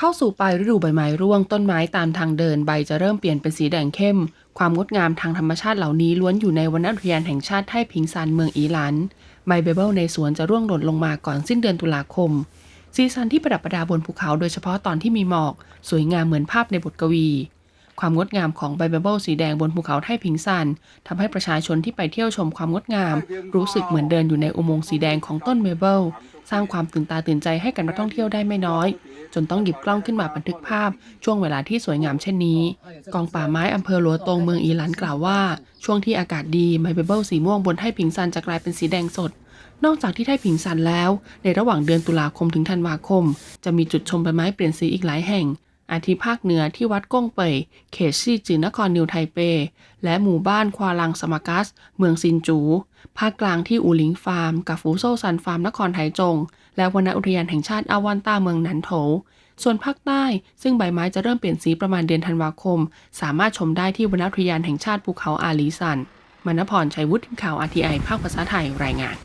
เข้าสู่ปลายฤดูใบไม้ร่วงต้นไม้ตามทางเดินใบจะเริ่มเปลี่ยนเป็นสีแดงเข้ม ความงดงามทางธรรมชาติเหล่านี้ล้วนอยู่ในวรรณอุทยานแห่งชาติไทพิงซานเมืองอีหลันใบเบเบิลในสวนจะร่วงหล่นลงมาก่อนสิ้นเดือนตุลาคมซีซันที่ประดับประดาบนภูเขาโดยเฉพาะตอนที่มีหมอก สวยงามเหมือนภาพในบทกวี ความงดงามของใบเบเบิลสีแดงบนภูเขาไทพิงซันทำให้ประชาชนที่ไปเที่ยวชมความงดงาม รู้สึกเหมือนเดินอยู่ในอุโมงค์สีแดงของต้นเมเบิลสร้างความตื่นตาตื่นใจให้กับนักท่องเที่ยวได้ไม่น้อย จนต้องหยิบกล้องขึ้นมาบันทึกภาพ ช่วงเวลาที่สวยงามเช่นนี้ กองป่าไม้อำเภอหลัวตงเมืองอีหลันกล่าวว่า ช่วงที่อากาศดีไมเบเบิลสีม่วงบนไทผิงซันจะกลายเป็นสีแดงสดนอกจากที่ไทผิงซันแล้ว ในระหว่างเดือนตุลาคมถึงธันวาคม จะมีจุดชมใบไม้เปลี่ยนสีอีกหลายแห่ง อาทิภาคเหนือที่วัดก้งเป่ยเขตซี่จือนครนิวไทเป และหมู่บ้านควาลังสมากัส เมืองซินจู ภาคกลางที่อูหลิงฟาร์ม กับฟูโซซันฟาร์มนครไถจง และวรรณอุทยานแห่งชาติอาวันตาเมืองหนันโถ ส่วนภาคใต้ซึ่งใบไม้จะเริ่มเปลี่ยนสีประมาณเดือนธันวาคม สามารถชมได้ที่วรรณอุทยานแห่งชาติภูเขาอาลีซันมณพรชัยวุฒิทีมข่าว RTI ภาคภาษาไทยรายงาน